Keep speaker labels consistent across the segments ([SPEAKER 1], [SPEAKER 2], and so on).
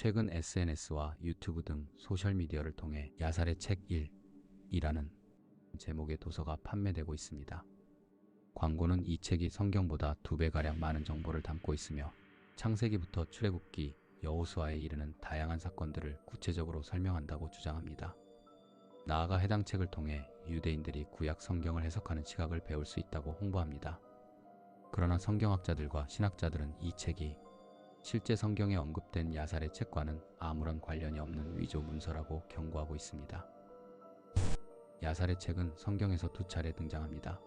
[SPEAKER 1] 최근 SNS와 유튜브 등 소셜미디어를 통해 야살의 책 1이라는 제목의 도서가 판매되고 있습니다. 광고는 이 책이 성경보다 두 배가량 많은 정보를 담고 있으며 창세기부터 출애굽기, 여호수아에 이르는 다양한 사건들을 구체적으로 설명한다고 주장합니다. 나아가 해당 책을 통해 유대인들이 구약 성경을 해석하는 시각을 배울 수 있다고 홍보합니다. 그러나 성경학자들과 신학자들은 이 책이 실제 성경에 언급된 야살의 책과는 아무런 관련이 없는 위조 문서라고 경고하고 있습니다. 야살의 책은 성경에서 두 차례 등장합니다.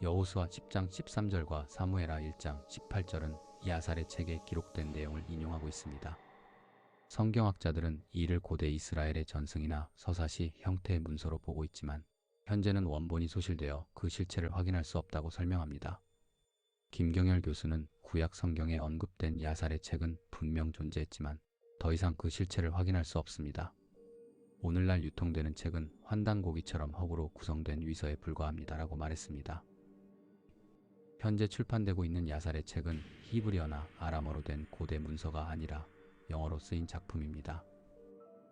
[SPEAKER 1] 여호수아 10장 13절과 사무엘하 1장 18절은 야살의 책에 기록된 내용을 인용하고 있습니다. 성경학자들은 이를 고대 이스라엘의 전승이나 서사시 형태의 문서로 보고 있지만 현재는 원본이 소실되어 그 실체를 확인할 수 없다고 설명합니다. 김경열 교수는 구약 성경에 언급된 야살의 책은 분명 존재했지만 더 이상 그 실체를 확인할 수 없습니다. 오늘날 유통되는 책은 환단고기처럼 허구로 구성된 위서에 불과합니다라고 말했습니다. 현재 출판되고 있는 야살의 책은 히브리어나 아람어로 된 고대 문서가 아니라 영어로 쓰인 작품입니다.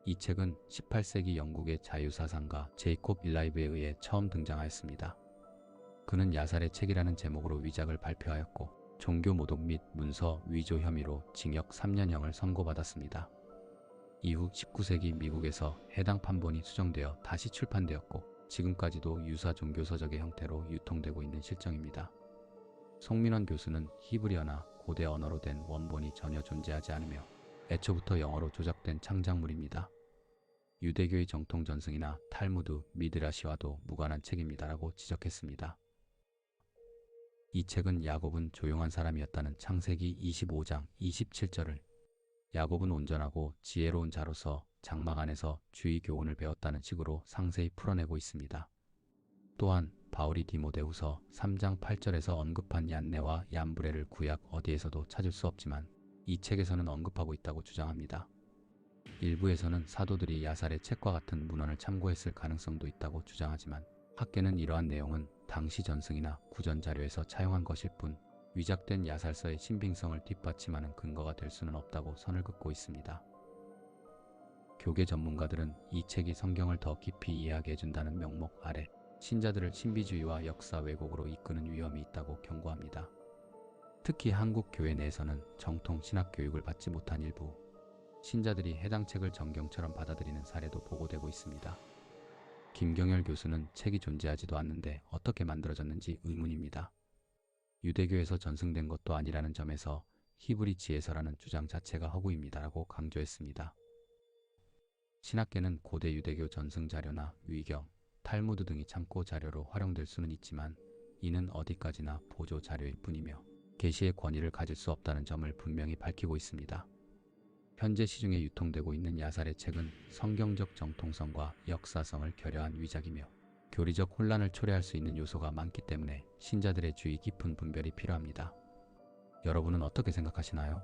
[SPEAKER 1] 이 책은 18세기 영국의 자유사상가 제이콥 일라이브에 의해 처음 등장하였습니다. 그는 야살의 책이라는 제목으로 위작을 발표하였고 종교 모독 및 문서 위조 혐의로 징역 3년형을 선고받았습니다. 이후 19세기 미국에서 해당 판본이 수정되어 다시 출판되었고 지금까지도 유사 종교 서적의 형태로 유통되고 있는 실정입니다. 송민원 교수는 히브리어나 고대 언어로 된 원본이 전혀 존재하지 않으며 애초부터 영어로 조작된 창작물입니다. 유대교의 정통 전승이나 탈무드, 미드라시와도 무관한 책입니다라고 지적했습니다. 이 책은 야곱은 조용한 사람이었다는 창세기 25장 27절을 야곱은 온전하고 지혜로운 자로서 장막 안에서 주의 교훈을 배웠다는 식으로 상세히 풀어내고 있습니다. 또한 바울이 디모데후서 3장 8절에서 언급한 얀네와 얀브레를 구약 어디에서도 찾을 수 없지만 이 책에서는 언급하고 있다고 주장합니다. 일부에서는 사도들이 야살의 책과 같은 문헌을 참고했을 가능성도 있다고 주장하지만 학계는 이러한 내용은 당시 전승이나 구전 자료에서 차용한 것일 뿐 위작된 야살서의 신빙성을 뒷받침하는 근거가 될 수는 없다고 선을 긋고 있습니다. 교계 전문가들은 이 책이 성경을 더 깊이 이해하게 해준다는 명목 아래 신자들을 신비주의와 역사 왜곡으로 이끄는 위험이 있다고 경고합니다. 특히 한국 교회 내에서는 정통 신학 교육을 받지 못한 일부 신자들이 해당 책을 정경처럼 받아들이는 사례도 보고되고 있습니다. 김경열 교수는 책이 존재하지도 않는데 어떻게 만들어졌는지 의문입니다. 유대교에서 전승된 것도 아니라는 점에서 히브리 지에서라는 주장 자체가 허구입니다라고 강조했습니다. 신학계는 고대 유대교 전승 자료나 위경, 탈무드 등이 참고 자료로 활용될 수는 있지만 이는 어디까지나 보조 자료일 뿐이며 계시의 권위를 가질 수 없다는 점을 분명히 밝히고 있습니다. 현재 시중에 유통되고 있는 야살의 책은 성경적 정통성과 역사성을 결여한 위작이며 교리적 혼란을 초래할 수 있는 요소가 많기 때문에 신자들의 주의 깊은 분별이 필요합니다. 여러분은 어떻게 생각하시나요?